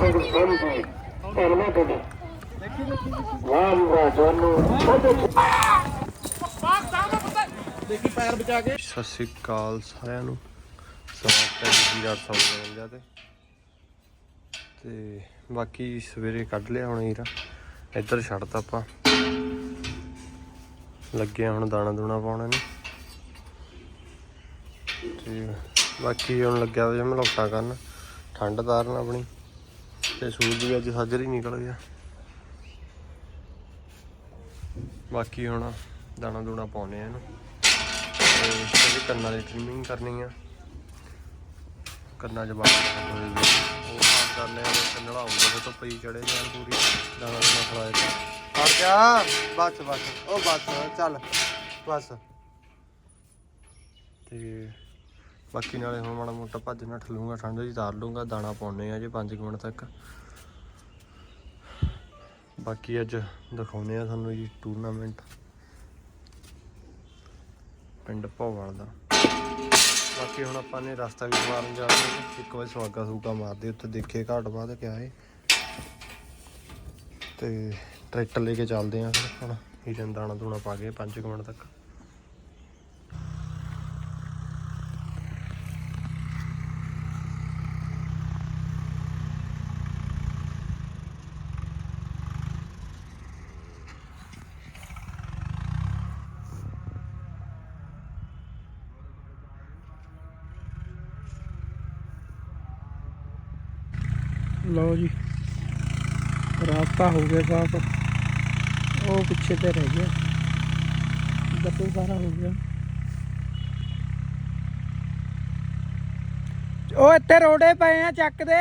ਸਿੰਘ ਸੰਧੀ ਧੰਨਵਾਦ ਤੁਹਾਡਾ ਵਾਹ ਜੀ ਵਾਹ ਤੁਹਾਨੂੰ ਦੇਖੀ ਪੈਰ ਬਚਾ ਕੇ ਸਤਿ ਸ਼੍ਰੀ ਅਕਾਲ ਸਾਰਿਆਂ ਨੂੰ। ਸਵਾਗਤ ਹੈ ਜੀ ਰਾਤ ਸੌਣ ਦਾ ਤੇ। ਤੇ ਬਾਕੀ ਸਵੇਰੇ ਕੱਢ ਲਿਆ ਹੁਣ ਹੀਰਾ ਇੱਧਰ ਛੱਡਤਾ ਆਪਾਂ। ਲੱਗੇ ਹੁਣ ਦਾਣਾ ਦੂਣਾ ਪਾਉਣ ਨੂੰ ਤੇ ਬਾਕੀ ਹੁਣ ਲੱਗਿਆ ਹੋਇਆ ਮਲੌਟਾ ਕਰਨ। ਠੰਡ ਤਾਰਨ ਆਪਣੀ। ਤੇ ਸੂਰਜ ਵੀ ਅੱਜ ਸਾਜਰ ਹੀ ਨਿਕਲ ਗਿਆ। ਬਾਕੀ ਹੁਣ ਦਾਣਾ ਦੂਣਾ ਪਾਉਣੇ ਆ ਇਹਨੂੰ। ਤੇ ਇਹਦੇ ਕੰਨਾਂ ਦੀ ਟ੍ਰਿਮਿੰਗ ਕਰਨੀ ਆ। ਕੰਨਾਂ 'ਚ ਬਾਲ ਉਹ ਸਾਫ਼ ਤੇ ਕੰਨੜਾ ਫਿਰ ਤੋਂ ਪਈ ਚੜੇ ਜਾਣ ਪੂਰੀ। ਦਾਣਾ ਦੂਣਾ ਖਲਾਏ ਤੇ। ਹਟ ਜਾ। ਬਸ ਬਸ। ਉਹ ਬਸ ਚੱਲ। ਬਸ। ਤੇ ਬਾਕੀ ਨਾਲੇ ਹੁਣ ਮਾੜਾ ਮੋਟਾ ਭੱਜ ਨੱਠ ਲੂੰਗਾ ਠੰਡ ਜੀ ਤਾਰ ਲੂੰਗਾ ਦਾਣਾ ਪਾਉਣੇ ਆ ਜੇ 5 ਮਿੰਟ ਤੱਕ। ਬਾਕੀ ਅੱਜ ਦਿਖਾਉਨੇ ਆ ਤੁਹਾਨੂੰ ਜੀ ਟੂਰਨਾਮੈਂਟ ਪਿੰਡ ਭੋਵਾਲ ਦਾ। ਬਾਕੀ ਹੁਣ ਆਪਾਂ ਨੇ ਰਸਤਾ ਵੀ ਮਾਰਨ ਜਾਣਾ ਇੱਕ ਵਾਰ ਸਵਾਗਾ ਸੂਗਾ ਮਾਰਦੇ, ਉੱਥੇ ਦੇਖੇ ਘਾਟ ਬਾਅਦ ਕਿਆ ਹੈ ਤੇ ਟਰੈਕਟਰ ਲੈ ਕੇ ਚੱਲਦੇ ਆ ਫਿਰ। ਹੁਣ ਹੀਰਨ ਦਾਣਾ ਦੂਣਾ ਪਾ ਕੇ 5 ਮਿੰਟ ਤੱਕ। ਲਓ ਜੀ ਰਾਸਤਾ ਹੋ ਗਿਆ ਸਾਫ਼। ਉਹ ਪਿੱਛੇ ਤੇ ਰਹਿ ਗਿਆ। ਗੱਤੇ ਸਾਰਾ ਹੋ ਗਿਆ। ਉਹ ਇੱਥੇ ਰੋੜੇ ਪਏ ਆ, ਚੱਕ ਦੇ।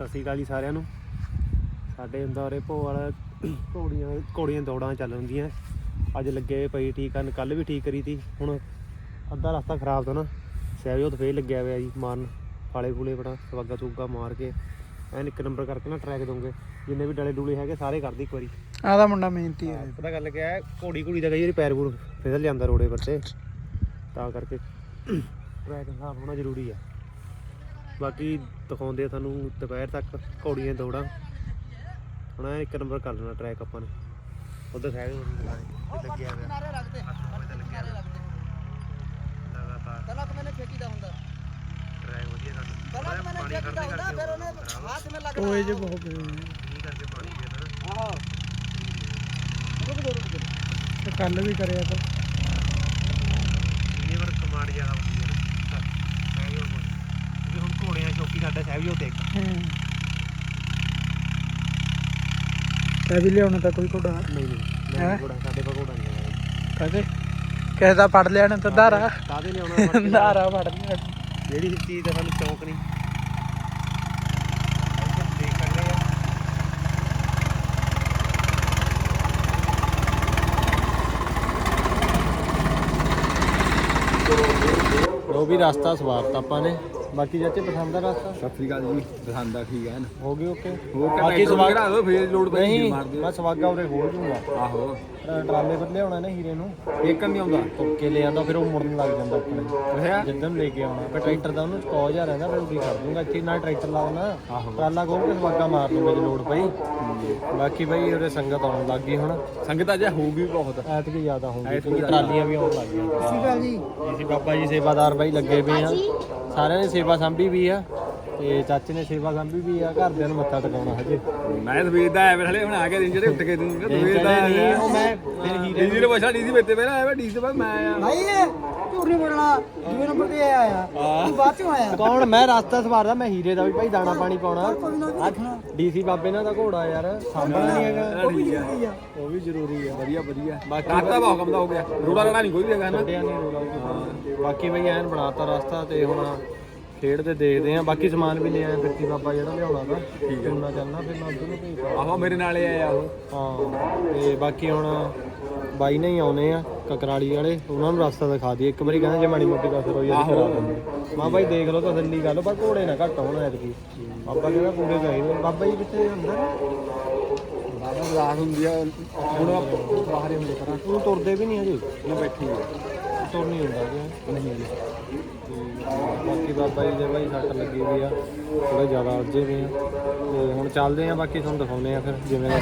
ਸਤਿ ਸ਼੍ਰੀ ਅਕਾਲ ਜੀ ਸਾਰਿਆਂ ਨੂੰ। ਸਾਡੇ ਇੰਦੌਰੇ ਭੋਵਾਲ ਘੋੜੀਆਂ ਘੋੜੀਆਂ ਦੌੜਾਂ ਚੱਲ ਹੁੰਦੀਆਂ ਅੱਜ ਲੱਗੇ ਪਈ ਠੀਕ ਕਰਨ ਕੱਲ ਵੀ ਠੀਕ ਕਰੀ ਤੀ। ਹੁਣ ਅੱਧਾ ਰਸਤਾ ਖਰਾਬ ਤੋਂ ਨਾ ਸਹਿਯੋਗ ਫੇਰ ਲੱਗਿਆ ਹੋਇਆ ਜੀ ਮਾਰਨ। ਫਾਲੇ ਫੂਲੇ ਬੜਾ ਸਵਾਗਾ ਸੂਗਾ ਮਾਰ ਕੇ। ਐਨ ਇੱਕ ਨੰਬਰ ਕਰਕੇ ਨਾ ਟਰੈਕ ਦੋਗੇ ਜਿੰਨੇ ਵੀ ਡਲੇ ਡੂਲੇ ਹੈਗੇ ਸਾਰੇ ਕਰਦੀ ਇੱਕ ਵਾਰੀ। ਆਦਾ ਮੁੰਡਾ ਮਿਹਨਤੀ ਹੈ। ਪਤਾ ਗੱਲ ਕਿਆ ਹੈ ਘੋੜੀ ਘੋੜੀ ਦਾ ਕਈ ਵਾਰੀ ਪੈਰ ਪੂਰ ਫਿਸਲ ਜਾਂਦਾ ਰੋੜੇ ਪਰ ਤੇ। ਤਾਂ ਕਰਕੇ ਟਰੈਕ ਸਾਫ਼ ਹੋਣਾ ਜ਼ਰੂਰੀ ਆ। ਬਾਕੀ ਦਿਖਾਉਂਦੇ ਸਾਨੂੰ ਦੁਪਹਿਰ ਤੱਕ ਘੋੜੀਆਂ ਦੌੜਾਂ। ਹੁਣ ਇੱਕ ਨੰਬਰ ਕਰ ਲੈਣਾ ਟਰੈਕ ਆਪਾਂ ਨੇ। ਉਧਰ ਸਾਈਡ ਤੇ ਲੱਗਿਆ ਹੋਇਆ ਨਾਰੇ ਰੱਖਦੇ ਲਗਾਤਾਰ। ਮੈਨੇ ਫੇਕੀ ਦਾ ਹੁੰਦਾ। ਟਰੈਕ ਵਧੀਆ ਕਰ ਪਹਿਲਾਂ ਮੈਨੇ ਫੇਕੀ ਦਾ ਹੁੰਦਾ ਫਿਰ ਉਹਨੇ ਹੱਥ ਮੇ ਲੱਗਣਾ ਓਏ ਜੇ ਬਹੁਤ ਕੀ ਕਰਕੇ ਕੱਲ ਵੀ ਕਰਿਆ ਤਾਂ। ਇਹ ਚੌਕੀ ਸਾਡਾ ਸਹਿਯੋਗ ਦੇਖ ਹੂੰ। ਤੇ ਵੀ ਲਿਆਉਣਾ ਤਾਂ ਕੋਈ ਕੋਡਾ ਨਹੀਂ ਨਹੀਂ ਹੈਂ? ਮੈਂ ਘੋੜਾ ਸਾਡੇ ਕੋਲ ਘੋੜਾ ਨਹੀਂ ਹੈ ਕਹਦੇ? ਕਿਸੇ ਦਾ ਪੜ ਲਿਆ ਨਾ ਤਾਂ ਧਾਰਾ। ਕਾਦੇ ਲਿਆਉਣਾ ਧਾਰਾ ਪੜ ਲਿਆ। ਜਿਹੜੀ ਚੀਜ਼ ਦਾ ਸਾਨੂੰ ਸ਼ੌਂਕ ਨਹੀਂ। ਦੇਖ ਸਕਦੇ ਆ ਲੋ ਵੀ ਰਸਤਾ ਸਵਾਰਤਾ ਆਪਾਂ ਨੇ। ਬਾਕੀ ਚਾਚੇ ਪਸੰਦ ਆ ਰਸਤਾ? ਸਤਿ ਸ੍ਰੀ ਅਕਾਲ ਜੀ ਪਸੰਦ ਆ ਠੀਕ ਹੈ ਨਾ? ਹੋ ਗਈ ਓਕੇ ਹੋਰ ਬਾਕੀ ਸਵਾਗ ਕਰਾ ਦੋ ਫੇਰ ਲੋਡ ਪਈ ਨਹੀਂ ਮਾਰ ਦਿਓ ਮੈਂ ਸਵਾਗਾ ਉਰੇ ਖੋਲ ਦੂੰਗਾ। ਆਹੋ। ਟਰਾ- ਟਰਾਲੇ ਪਰ ਲਿਆਉਣਾ ਨਾ ਹੀਰੇ ਨੂੰ। ਇੱਕ ਨਹੀਂ ਆਉਂਦਾ? ਤੁੱਕੇ ਲੈ ਆਂਦਾ ਫਿਰ ਉਹ ਮੁੜਨ ਲੱਗ ਜਾਂਦਾ ਆਪਣੇ। ਜਿੱਦਨ ਲੈ ਕੇ ਆਉਣਾ। ਫਿਰ ਟਰੈਕਟਰ ਦਾ ਉਹਨੂੰ ਸਕੌਜ ਆ ਰਹਿੰਦਾ ਫਿਰ ਉਹਦੀ ਕਰ ਦੂੰਗਾ। ਇੱਥੇ ਨਾਲ ਟਰੈਕਟਰ ਲਾ ਦੇਣਾ ਆਹੋ। ਟਰਾਲਾ ਖੋਲ ਕੇ ਸਵਾਗਾ ਮਾਰ ਦੂੰਗਾ ਜੇ ਲੋੜ ਪਈ। ਬਾਕੀ ਬਈ ਉਹਦੇ ਸੰਗਤ ਆਉਣ ਲੱਗ ਗਈ ਹੁਣ। ਸੰਗਤ ਅਜੇ ਹੋਊਗੀ ਬਹੁਤ। ਐਤਕੀ ਜ਼ਿਆਦਾ ਹੋ ਗਈ ਐਤਕੀ ਕਿਉਂਕਿ। ਟਰਾਲੀਆਂ ਵੀ ਆਉਣ ਲੱਗ ਗਈਆਂ। ਸ੍ਰੀ ਅਕਾਲ ਜੀ। ਜੀ ਬਾਬਾ ਜੀ ਸੇਵਾਦਾਰ ਬਾਈ ਲੱਗੇ ਪਏ ਆ। ਸਾਰਿਆਂ ਨੇ ਸੇਵਾ ਸੰਭੀ ਵੀ ਆ ਤੇ ਚਾਚੇ ਨੇ ਸੇਵਾ ਸੰਭੀ ਵੀ ਆ ਘਰਦਿਆਂ ਨੂੰ ਮੱਥਾ ਟਿਕਾਉਣਾ ਹਜੇ। ਮੈਂ ਸਵੇਰ ਦਾ ਆਇਆ ਹਲੇ ਹੁਣ ਆ ਕੇ ਦਿਨ ਜਿਹੜੇ ਉੱਠ ਕੇ ਦੂੰਗਾ ਸਵੇਰ ਦਾ ਨਹੀਂ ਉਹ ਮੈਂ ਫਿਰ ਹੀਰੇ ਨੇ ਪੁੱਛਿਆ ਡੀਜ਼ੀ ਮੇਤੇ ਪਹਿਲਾਂ ਆਇਆ ਡੀਜ਼ੀ ਤੋਂ ਬਾਅਦ ਮੈਂ ਆਇਆ ਭਾਈ ਝੂਠ ਨਹੀਂ ਬੋਲਣਾ ਦੂਏ ਨੰਬਰ ਤੇ ਇਹ ਆਇਆ ਤੂੰ ਬਾਅਦ ਚੋਂ ਆਇਆ। ਕੌਣ? ਮੈਂ ਰਸਤਾ ਸਵਾਰਦਾ ਮੈਂ ਹੀਰੇ ਦਾ ਵੀ ਭਾਈ ਦਾਣਾ ਪਾਣੀ ਪਾਉਣਾ। ਕੋਈ ਨਾ ਵੀ ਦੇਖਣਾ। ਡੀਸੀ ਬਾਬੇ ਨਾਲ ਦਾ ਘੋੜਾ ਯਾਰ ਸਾਂਭਣਾ ਨਹੀਂ ਹੈਗਾ। ਉਹ ਵੀ ਜ਼ਰੂਰੀ ਆ। ਉਹ ਵੀ ਜ਼ਰੂਰੀ ਆ। ਵਧੀਆ ਵਧੀਆ। ਬਾਕੀ ਰਾਤਾ ਬਹੁਤ ਕੰਮ ਦਾ ਹੋ ਗਿਆ। ਰੋੜਾ ਰੜਾ ਨਹੀਂ ਕੋਈ ਵੀ ਹੈਗਾ ਨਾ। ਬਾਕੀ ਬਈ ਐਨ ਬਣਾਤਾ ਰਸਤਾ ਤੇ ਹੁਣ ਖੇਡਦੇ ਦੇਖਦੇ ਆ। ਬਾਕੀ ਸਮਾਨ ਵੀ ਲੈ ਆਇਆ ਬਿਰਤੀ ਬਾਬਾ ਜਿਹੜਾ ਲਿਆਉਣਾ ਤਾਂ ਠੀਕ ਹੈ। ਨਾ ਚੱਲਣਾ ਫਿਰ ਮੈਂ ਉਧਰ ਨੂੰ ਆਹੋ ਮੇਰੇ ਨਾਲ ਹੀ ਆਇਆ ਉਹ। ਹਾਂ ਤੇ ਬਾਕੀ ਹੁਣ ਬਾਈ ਨਹੀਂ ਆਉਨੇ ਆ ਕਕਰਾਲੀ ਵਾਲੇ। ਉਹਨਾਂ ਨੂੰ ਰਸਤਾ ਦਿਖਾ ਦਈਏ। ਇੱਕ ਵਾਰੀ ਕਹਿੰਦੇ ਜੇ ਮਾੜੀ ਮੋਟੀ ਕਸਰ ਹੋਈ ਕਰਾ ਦਿੰਦੇ। ਮਾਂ ਬਾਈ ਦੇਖ ਲਓ ਤਸੱਲੀ ਗੱਲ ਪਰ ਘੋੜੇ ਨਾ ਘੱਟ ਹੋਣ ਐਤਕੀ। ਬਾਬਾ ਕਹਿੰਦਾ ਪੂਰੇ ਚਾਹੀਦੇ ਬਾਬਾ ਜੀ ਕਿੱਥੇ ਅੰਦਰ? ਬਾਬਾ ਰਾਤ ਹੁੰਦੀ ਆ ਹੁਣ ਬਾਹਰ ਹੀ ਹੁੰਦੇ ਪਰ ਤੂੰ ਤੁਰਦੇ ਵੀ ਨਹੀਂ ਅਜੇ ਉਹ ਬੈਠੀ ਆ। ਤੁਰ ਨਹੀਂ ਹੁੰਦਾ ਕਿ ਨਹੀਂ। ਬਾਕੀ ਬਾਬਾ ਜੀ ਦੇ ਬਾਈ ਸੱਟ ਲੱਗੀ ਹੋਈ ਆ ਥੋੜਾ ਜ਼ਿਆਦਾ ਉੱਜੇ ਵੀ ਆ। ਤੇ ਹੁਣ ਚੱਲਦੇ ਆ, ਬਾਕੀ ਤੁਹਾਨੂੰ ਦਿਖਾਉਂਦੇ ਆ ਫਿਰ ਜਿਵੇਂ ਦਾ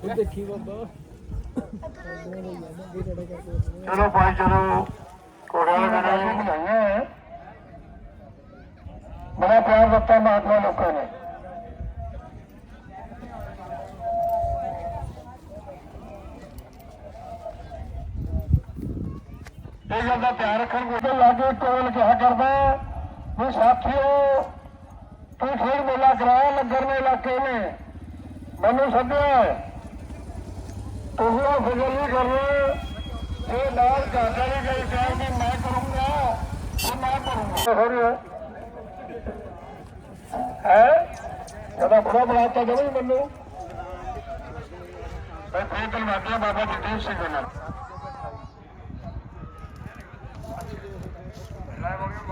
ਸਮਾਂ ਲੱਗੇਗਾ। ਚਲੋ ਭਾਈ, ਚਲੋ। ਕੋੜਿਆਂ ਦੇ ਨਾਲ ਬੜਾ ਪਿਆਰ ਦਿੱਤਾ ਮਹਾਤਮਾ ਲੋਕਾਂ ਨੇ। ਇਹ ਗੱਲ ਦਾ ਧਿਆਨ ਰੱਖਣ ਕੋਲ ਲਾਗੇ ਕੋਲ ਕਿਹਾ ਕਰਦਾ ਵੀ ਸਾਥੀਓ, ਤੂੰ ਖੇਡ ਮੇਲਾ ਕਰਾਇਆ ਲੱਗਣ ਨੇ ਇਲਾਕੇ ਨੇ ਮੈਨੂੰ ਸੱਦਿਆ। ਉਹ ਫਜ਼ਲ ਨਹੀਂ ਕਰਨਾ। ਇਹ ਨਾਲ ਕਰਦਾ ਨਹੀਂ ਗਈ ਕਹਿ ਕਿ ਮੈਂ ਕਰੂੰਗਾ ਉਹ ਮੈਂ ਕਰੂੰਗਾ। ਹੋ ਰਿਹਾ ਹੈ? ਕਦਾ ਬੜਾ ਬੁਲਾਤਾ ਜਦੋਂ ਹੀ ਮੈਨੂੰ। ਮੈਂ ਫੇਰ ਤਲਵਾਤਿਆ ਬਾਬਾ ਜਗਦੀਪ ਸਿੰਘ ਨਾਲ ਲਾਈਵ ਹੋ ਗਿਆ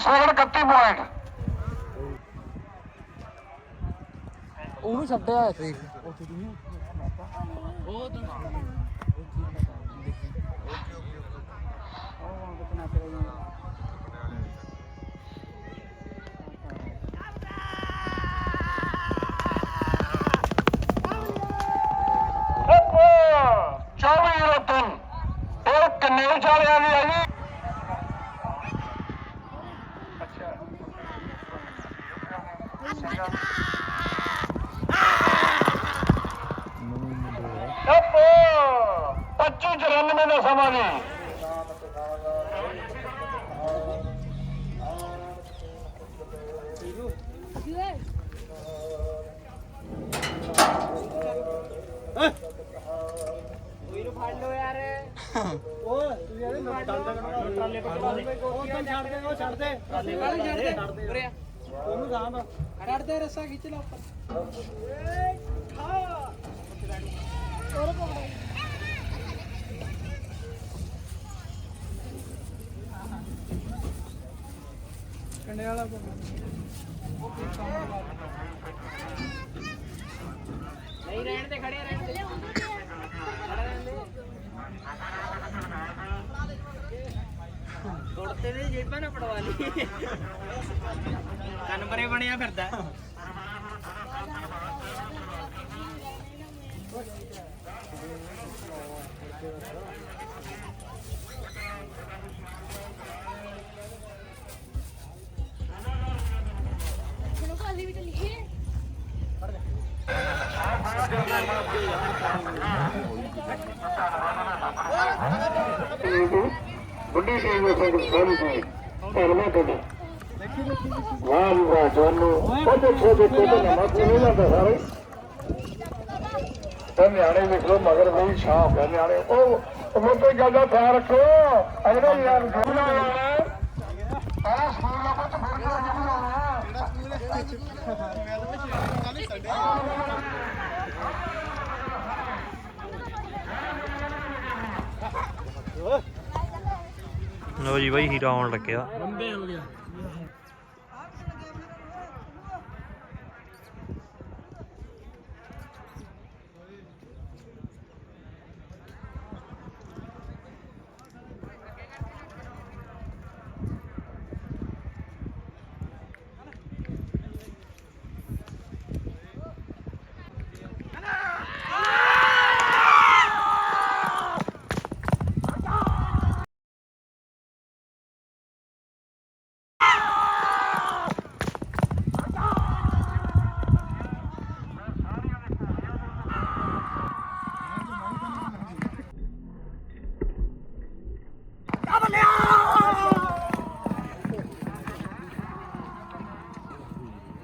16 31 ਪੁਆਇੰਟ ਉਹਨੂੰ ਛੱਡਿਆ ਇੱਥੇ ਉੱਥੇ ਤੂੰ ਉਹ ਤੂੰ ਓਕੇ ਓਕੇ ਓਕੇ ਉਹ ਆਉਂਦਾ ਤਨਾ ਕਰੇ ਰੜਦੇ ਰਸਾ ਖਿੱਚ ਲਾ ਉੱਪਰ। ਕੰਡੇ ਵਾਲਾ ਨਹੀਂ ਰਹਿਣ ਦੇ। ਖੜੇ ਰਹਿਣ ਦੇ। ਗੁੜਤੇ ਦੇ ਜੇਬਾਂ ਨਾ ਪੜਵਾ ਲਈ। ਕੰਨ ਪਰੇ ਬਣਿਆ ਫਿਰਦਾ। ਬੁੱਢੀ ਸਿੰਘ ਸਿੰਘ ਸਿੰਘ ਜੀ ਧੰਨਵਾਦ ਤੁਹਾਡਾ ਵਾਹ ਵਾਹ ਤੁਹਾਨੂੰ ਉਹ ਦੇਖੋ ਦੇਖੋ ਤਾਂ ਨਵਾਂ ਨਹੀਂ ਜਾਂਦਾ ਸਾਰੇ। ਤੇ ਨਿਆਣੇ ਦੇਖ ਲਓ, ਮਗਰ ਵੀ ਛਾਂ ਹੋ ਨਿਆਣੇ। ਉਹ ਉਹ ਕੋਈ ਗੱਲ ਦਾ ਧਿਆਨ ਰੱਖੋ। ਅਗਲੇ ਯਾਰ ਗੁਰੂ ਨਾਲ ਆਹ ਸਕੂਲ ਦਾ ਪੁੱਤ ਫੜ ਕੇ ਲੋ ਜੀ ਬਾਈ ਹੀਰਾ ਆਉਣ ਲੱਗਿਆ। ਇੱਥੇ ਟੰਗੇ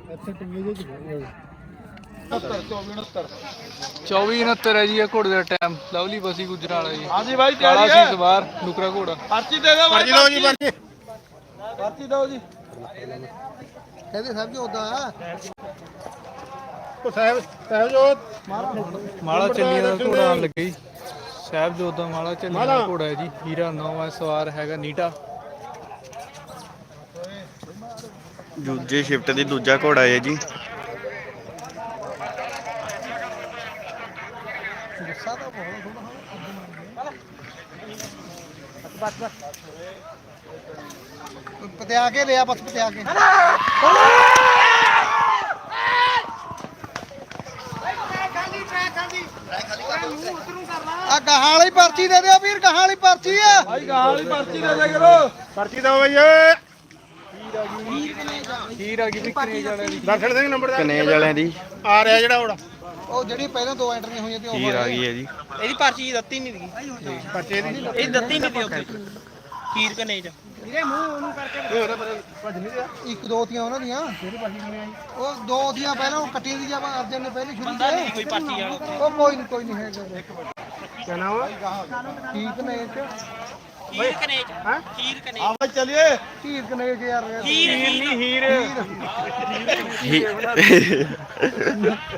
ਜੇ ਚ 24 69 ਹੈ ਜੀ ਇਹ ਘੋੜੇ ਦਾ ਟਾਈਮ ਲਵਲੀ ਬਸੀ ਗੁਜਰਾ ਵਾਲਾ ਜੀ। ਹਾਂਜੀ ਬਾਈ ਕਾਲਾ ਸੀ ਸਵਾਰ ਨੁਕਰਾ ਘੋੜਾ। ਪਰਚੀ ਦੇ ਦਿਓ ਪਰਚੀ ਦਿਓ ਜੀ ਪਰਚੀ। ਪਰਚੀ। ਦਿਓ ਜੀ। ਕਹਿੰਦੇ ਸਭ ਜੋ ਉਦਾਂ ਆ। ਉਹ ਸਾਹਿਬ ਸਾਹਿਬ ਜੋ ਮਾਲਾ ਚੱਲੀਆਂ ਦਾ ਘੋੜਾ ਆਉਣ ਲੱਗਾ। ਜੀ ਸਾਹਿਬ ਜੋਦਾ ਮਾਲਾ ਚੱਲੀਆਂ ਦਾ ਘੋੜਾ ਹੈ ਜੀ ਹੀਰਾ ਨੌਵਾਂ ਸਵਾਰ ਹੈਗਾ ਨੀਟਾ। ਦੂਜੇ ਸ਼ਿਫਟ ਦੀ ਦੂਜਾ ਘੋੜਾ ਹੈ ਜੀ। ਪਤਿਆ ਕੇ ਲਿਆ ਬਸ ਪਤਿਆ ਕੇ ਆ ਗਾਹਾਂ ਵਾਲੀ ਪਰਚੀ ਦੇ ਦਿਓ ਵੀਰ ਗਾਹਾਂ ਵਾਲੀ ਪਰਚੀ ਆ। ਭਾਈ ਗਾਂ ਵਾਲੀ ਪਰਚੀ ਦੇ ਦਿਆ ਕਰੋ। ਪਰਚੀ ਦਿਓ ਬਈ ਹੀਰ ਆ ਗਈ ਵੀ ਕਨੇਜ ਵਾਲੇ ਦੀ। ਦਰਸ਼ਨ ਸਿੰਘ ਨੰਬਰ ਕਨੇਜ ਵਾਲਿਆਂ ਦੀ। ਆ ਰਿਹਾ ਜਿਹੜਾ ਘੋੜਾ ਉਹ ਜਿਹੜੀ ਪਹਿਲਾਂ ਦੋ ਐਂਟਰੀਆਂ ਹੋਈਆਂ ਤੇ ਉਹ ਹੀਰ ਆ ਗਈ ਹੈ ਜੀ। ਇਹਦੀ ਪਰਚੀ ਦਿੱਤੀ ਨਹੀਂ ਦੀ ਪਰਚੇ ਦੀ ਇਹ ਦਿੱਤੀ ਨਹੀਂ ਦੀ ਉੱਥੇ। ਖੀਰ ਕਨੇ ਚ ਇੱਕ ਦੋ ਤੀਆਂ ਉਹਨਾਂ ਦੀਆਂ। ਉਹ ਦੋ ਤੀਆਂ ਪਹਿਲਾਂ ਉਹ ਕੱਟੀਆਂ ਦੀ ਜਬ ਅਰਜਨ ਨੇ ਪਹਿਲੇ ਸ਼ੁਰੂ ਤੇ ਕੋਈ ਪਰਚੀ ਵਾਲਾ। ਉਹ ਕੋਈ ਨਹੀਂ ਕੋਈ ਨਹੀਂ ਹੈਗਾ। ਕਿਆ ਨਾਮ ਹੈ ਠੀਕ ਨੇ ਇਹ ਹਾਂ? ਚਲਿਏ। ਯਾਰ ਨਹੀਂ ਹੀਰ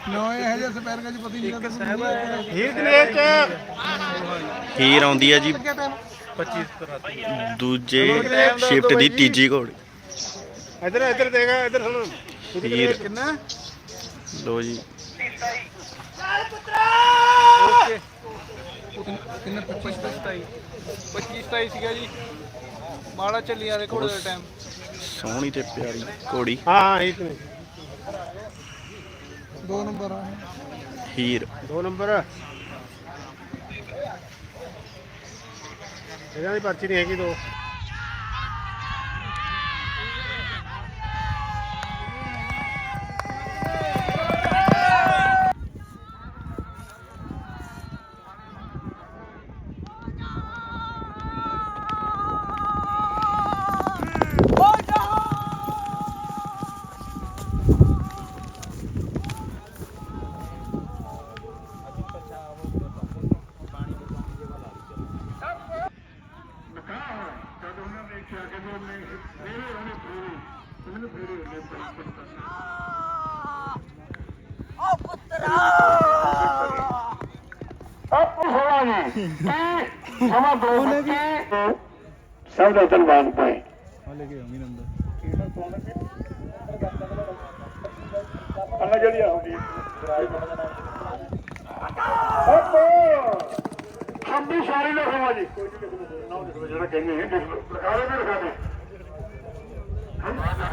ਨੋ ਇਹ ਜਿਹਾ ਸਪੈਰ ਚ ਪਤੀ ਨਹੀਂ ਲੱਗਦਾ ਹੀਰ ਕਨੇਜ ਹੀਰ ਆਉਂਦੀ ਹੈ ਜੀ। ਲੱਗਿਆ ਟਾਈਮ? ਦੂਜੇ ਸ਼ਿਫਟ ਦੀ ਤੀਜੀ ਘੋੜੀ। ਇੱਧਰ ਇੱਧਰ ਦੇਗਾ ਇੱਧਰ ਸੁਣ। ਹੀਰ ਕਿੰਨਾ? ਲੋ ਜੀ। ਕਿੰਨਾ 25 27 25 27 ਸੀਗਾ ਜੀ। ਮਾਲਾ ਚੱਲੀਆਂ ਦੇ ਘੋੜੇ ਦਾ ਟਾਈਮ ਸੋਹਣੀ ਤੇ ਪਿਆਰੀ ਘੋੜੀ। ਹਾਂ ਹਾਂ ਹੀਰ ਕਨੇਜ ਦੋ ਨੰਬਰ ਆ। ਹੀਰ। ਦੋ ਨੰਬਰ। ਇਹਨਾਂ ਦੀ ਪਰਚੀ ਨਹੀਂ ਹੈਗੀ ਦੋ। ਆਪੂ ਸੋਲਾ ਜੀ ਕੀ ਸਮਾਂ ਦੋ ਸਭ ਦਾ ਧੰਨਵਾਦ ਭਾਈ ਅੱਲਾ ਜਿਹੜੀ ਆਉਂਦੀ ਛੱਬੀ ਸਾਰੀ ਦਾ ਸਮਾਂ ਜੀ ਕੋਈ ਨਹੀਂ ਲਿਖੋ ਨਾਮ ਲਿਖੋ ਜਿਹੜਾ ਕਹਿੰਦੇ ਨੇ ਲਿਖ ਲਓ ਲਗਾ ਦੇ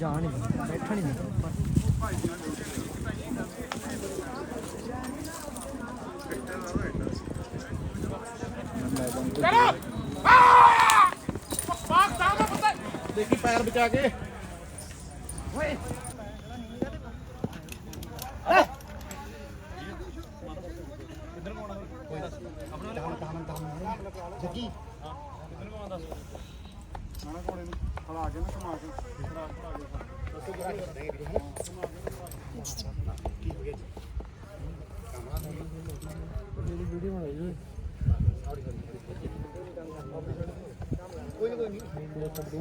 ਜਾਣ ਨਹੀਂ ਬੈਠਣ ਹੀ ਨਹੀਂ ਦੇਖੀ ਪੈਰ ਬਚਾ ਕੇ।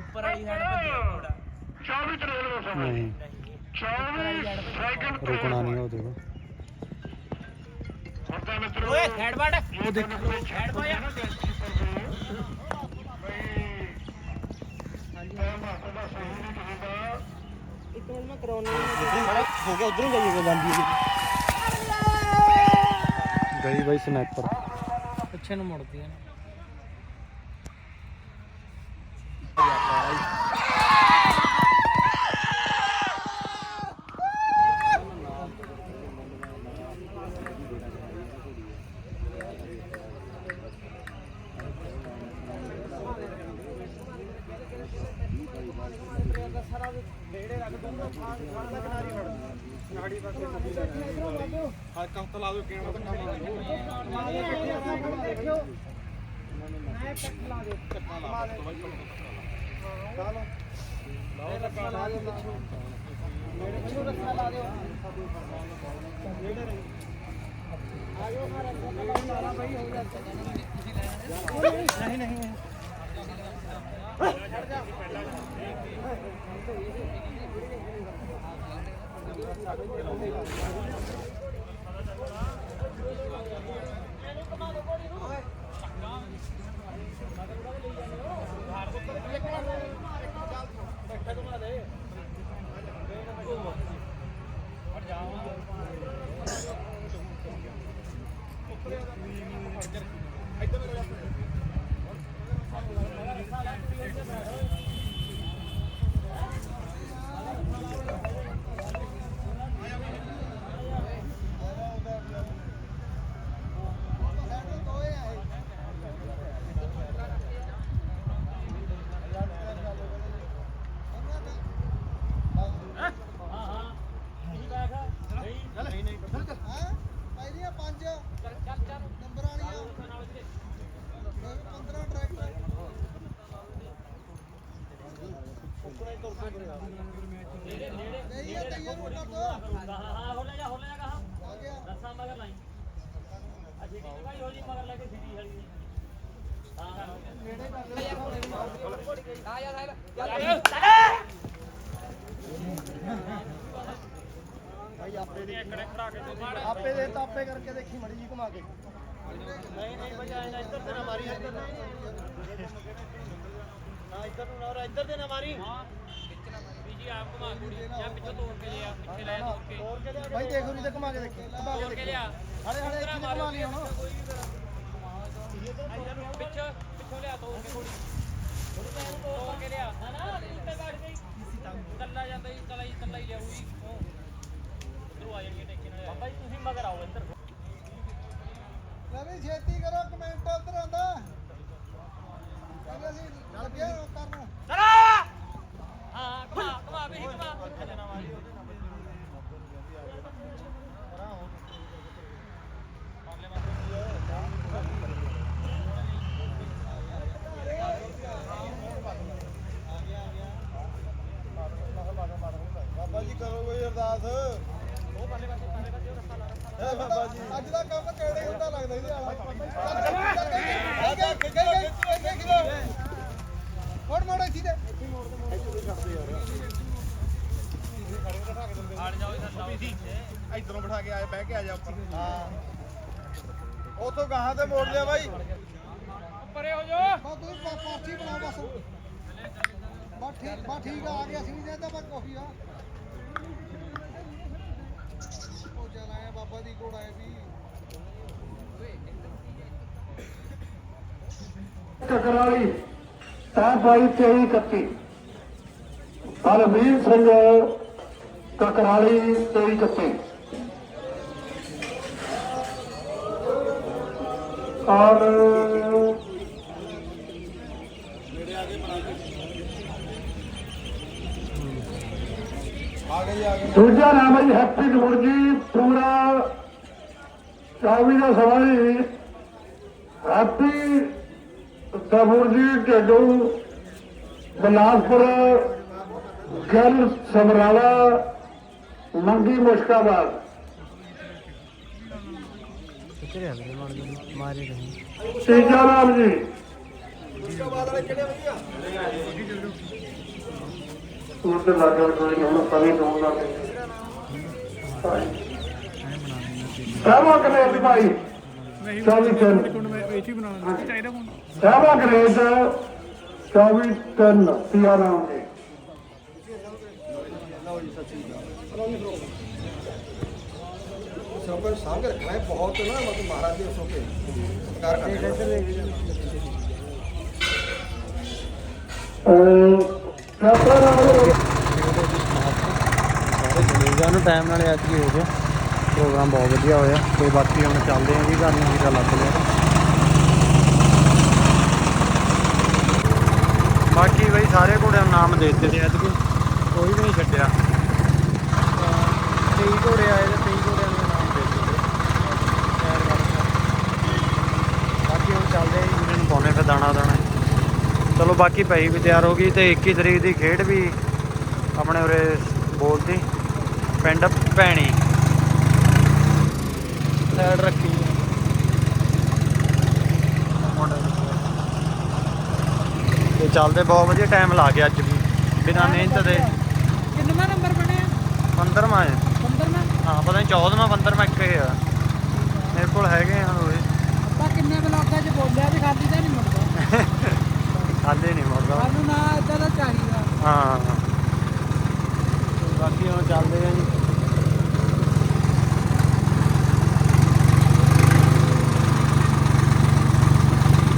ਉੱਪਰ ਵਾਲੀ ਸਾਈਡ ਭੱਜਿਆ ਘੋੜਾ 24 ਤਰੇਲ ਦਾ ਸਮਾਂ ਨਹੀਂ 24 ਸੈਕਿੰਡ ਰੁਕਣਾ ਨਹੀਂ ਉਹਦੇ ਕੋਲ ਸਰਦਾ ਮਿੱਤਰੋ ਓਏ ਸਾਈਡ ਦੇਖ। ਸਾਈਡ ਪਾਇਆ ਇੱਕ ਮਿੰਟ ਮੈਂ ਕਰਾਉਣੀ ਹੋ ਗਿਆ ਉਧਰੋਂ ਜਾਈਏ ਜਾਂਦੀ ਗਈ ਬਾਈ ਸਨੈਪਰ। ਪਿੱਛੇ ਨੂੰ ਮੁੜਦੀ ਹੈ ਹੱਥ ਲਾ ਦਿਓ ਕਿਹੜਾ ਧੱਕਾ ਮਾਰ ਇਹਦੀਆਂ ਪੰਜ ਨੰਬਰ ਵਾਲੀਆਂ 15 ਟਰੈਕਟਰ ਨਹੀਂ ਇਹ ਕਈਆਂ ਨੂੰ ਕਰ ਦੋ ਹਾਂ ਹੋ ਲੈ ਜਾ ਹੋ ਲੈ ਜਾ ਆ ਗਿਆ ਰਸਾ ਮਗਰ ਲਾਈ ਆ ਲਗਾਈ ਹੋ ਜੀ ਮਗਰ ਲੈ ਕੇ ਖੜੀ ਆਪੇ ਦੇ ਤਾਂ ਆਪੇ ਕਰਕੇ ਦੇਖੀ ਮੜੀ ਜੀ ਘੁਮਾ ਕੇ। ਨਹੀਂ ਨਹੀਂ ਬਜਾਏ ਨਾ ਇੱਧਰ ਤੇ ਨਾ ਮਾਰੀ। ਇੱਧਰ ਨਾ ਇੱਧਰ ਨੂੰ ਨਾ ਇੱਧਰ ਤੇ ਨਾ ਮਾਰੀ। ਬੀਜੀ ਆਪ ਘੁਮਾ ਕੁੜੀ ਜਾਂ ਪਿੱਛੋਂ ਤੋੜ ਕੇ ਲਿਆ ਪਿੱਛੇ ਲੈ ਤੋੜ ਕੇ। ਭਾਈ ਦੇਖ ਉਰੀ ਤੇ ਘੁਮਾ ਕੇ ਦੇਖੀ। ਘੁਮਾ ਕੇ ਤੋੜ ਕੇ ਦੇਖੀ। ਲਿਆ। ਹਲੇ ਹਲੇ ਇੱਥੇ ਤੇ ਘੁਮਾ ਲਈ ਹੁਣ। ਪਿੱਛੋਂ ਪਿੱਛੋਂ ਲਿਆ ਤੋੜ ਕੇ। ਕੁੜੀ ਤੋੜ ਕੇ ਲਿਆ। ਨਾ ਨਾ ਉੱਤੇ ਬੈਠ ਗਈ ਕੱਲਾ ਜਾਂਦਾ ਜੀ ਕੱਲਾ ਹੀ ਕੱਲਾ ਹੀ ਲਿਆਊਗੀ ਉਧਰੋਂ ਆ ਜਾਣਗੇ ਟੇਕੇ ਨਾਲ। ਬਾਬਾ ਜੀ ਤੁਸੀਂ ਮਗਰ ਆਓ ਇੱਧਰ। ਲੈ ਵੀ ਛੇਤੀ ਕਰੋ ਕਮੈਂਟ ਉਧਰ ਆਂਦਾ ਕਹਿੰਦੇ ਅਸੀਂ ਲੱਗਿਆ ਕਰਨ ਹਾਂ ਘੁਮਾ ਘੁਮਾ ਵੀ ਘੁਮਾ ਬਾਬਾ ਜੀ ਕਰੋ ਕੋਈ ਅਰਦਾਸ ਅੱਜ ਦਾ ਕੰਮ ਕਿਹੜੇ ਹੁੰਦਾ ਲੱਗਦਾ ਇਹਦੇ ਵਾਲਾ ਮੋੜ ਮੋੜ ਇੱਥੇ ਤੇ ਇਧਰੋਂ ਬਿਠਾ ਕੇ ਆਏ ਬਹਿ ਕੇ ਆ ਜਾ ਉੱਪਰ ਹਾਂ। ਉਥੋਂ ਗਾਹਾਂ ਤੇ ਮੋੜ ਲਿਆ ਬਾਈ। ਪਰੇ ਹੋ ਜਾ। ਬਾ ਤੂੰ ਪਾ- ਪਾਠੀ ਬਣਾਓ ਬਸ। ਬਾ ਠੀਕ ਬਾ ਠੀਕ ਆ ਆ ਗਿਆ ਸੀ ਨਹੀਂ ਜਾਂਦਾ ਬਾ ਕੋਫੀ ਆ। ਉਹ ਚੱਲ ਆਇਆ ਬਾਬਾ ਦੀ ਕੋੜ ਆਏ ਵੀ ਕਕਰਾਲੀ ਤਾਂ ਬਾਈ 23 31 ਹਰਮੀਤ ਸਿੰਘ ਕਕਰਾਲੀ 23 31 ਔਰ ਦੂਜਾ ਨਾਮ ਹੈ ਜੀ ਹੈਪੀ ਨੂਰ ਜੀ, ਪੂਰਾ 24 ਦਾ ਸਵਾਰੀ ਹੈਪੀ ਕਪੂਰ ਜੀ ਢੇਡੂ ਬਲਾਸਪੁਰ ਗੱਲ ਸਮਰਾਲਾ, ਮੰਗੀ ਮੁਸ਼ਕਾਬਾਦ ਤੀਜਾ ਨਾਮ ਜੀ। ਉਹ ਤੇ ਲੱਗਾ ਕੋਈ ਨਹੀਂ ਹੁਣ ਪਰੇ ਤੋਂ ਲੱਗ ਸਾਵਾ ਕਰੇ ਦੀ ਭਾਈ। ਚੌਵੀ ਤਿੰਨ। ਮੈਂ ਇਹ ਹੀ ਬਣਾਉਣਾ ਚਾਹੀਦਾ ਹੁਣ ਸਾਵਾ ਕਰੇ 24 ਤਿੰਨ ਤੀਆ ਨਾਮ ਜੀ ਸਭ ਸੰਗ ਰੱਖਣਾ ਹੈ, ਬਹੁਤ ਨਾ ਮਤ ਮਹਾਰਾਜ ਦੇ ਉਸੋਂ ਕੇ ਸਤਿਕਾਰ ਕਰਦੇ ਸਾਰੇ ਜਮੀਜ਼ਾਂ ਨੂੰ ਟਾਈਮ ਨਾਲ ਅੱਜ ਹੀ ਹੋ ਗਿਆ। ਪ੍ਰੋਗਰਾਮ ਬਹੁਤ ਵਧੀਆ ਹੋਇਆ। ਤੇ ਬਾਕੀ ਹੁਣ ਚੱਲਦੇ ਆਂ ਜੀ ਘਰ ਨੂੰ ਵੀਰਾ ਲੱਗ ਲਿਆ ਬਾਕੀ ਬਈ ਸਾਰੇ ਘੋੜਿਆਂ ਨੂੰ ਨਾਮ ਦੇ ਦਿੱਤੇ ਸੀ ਐਤਕੀ ਕੋਈ ਵੀ ਨਹੀਂ ਛੱਡਿਆ। ਤਾਂ ਕਈ ਘੋੜੇ ਆਏ ਤੇ ਕਈ ਘੋੜਿਆਂ ਨੂੰ ਨਾਮ ਦੇ ਦਿੱਤੇ ਖੈਰ ਗੱਲ ਬਾਕੀ ਹੁਣ ਚੱਲਦੇ ਆਂ ਜੀ ਵੀਰੇ ਨੂੰ ਪਾਉਣੇ ਫਿਰ ਦਾਣਾ ਦਾਣਾ। ਚਲੋ ਬਾਕੀ ਪਈ ਵੀ ਤਿਆਰ ਹੋ ਗਈ ਤੇ 21 ਤਰੀਕ ਦੀ ਖੇਡ ਵੀ ਆਪਣੇ ਉਰੇ ਬੋਲਦੀ ਪਿੰਡ ਭੈਣੀ। ਸਾਈਡ ਰੱਖੀ। ਤੇ ਚੱਲਦੇ ਬਹੁਤ ਵਧੀਆ ਟਾਈਮ ਲਾ ਗਿਆ ਅੱਜ ਵੀ। ਬਿਨਾਂ ਮਿਹਨਤ ਦੇ। ਕਿੰਨਵਾਂ ਨੰਬਰ ਬਣਿਆ? 15ਵਾਂ ਹੈ। 15ਵਾਂ ਹਾਂ ਪਤਾ ਨਹੀਂ 14ਵਾਂ 15ਵਾਂ ਇੱਕ ਹੀ ਮੇਰੇ ਕੋਲ ਹੈਗੇ ਆ ਹੋਏ ਆਪਾਂ ਕਿੰਨੇ ਬਲਾਕਾਂ 'ਚ ਬੋਲਿਆ ਵੀ ਖਾਦੀ ਤਾਂ ਖਾਲੇ ਨਹੀਂ ਮਰਦਾ ਸਾਨੂੰ ਨਾ ਇਦਾਂ ਦਾ ਚਾਹੀਦਾ। ਹਾਂ। ਬਾਕੀ ਹੁਣ ਚੱਲਦੇ ਆਂ ਜੀ।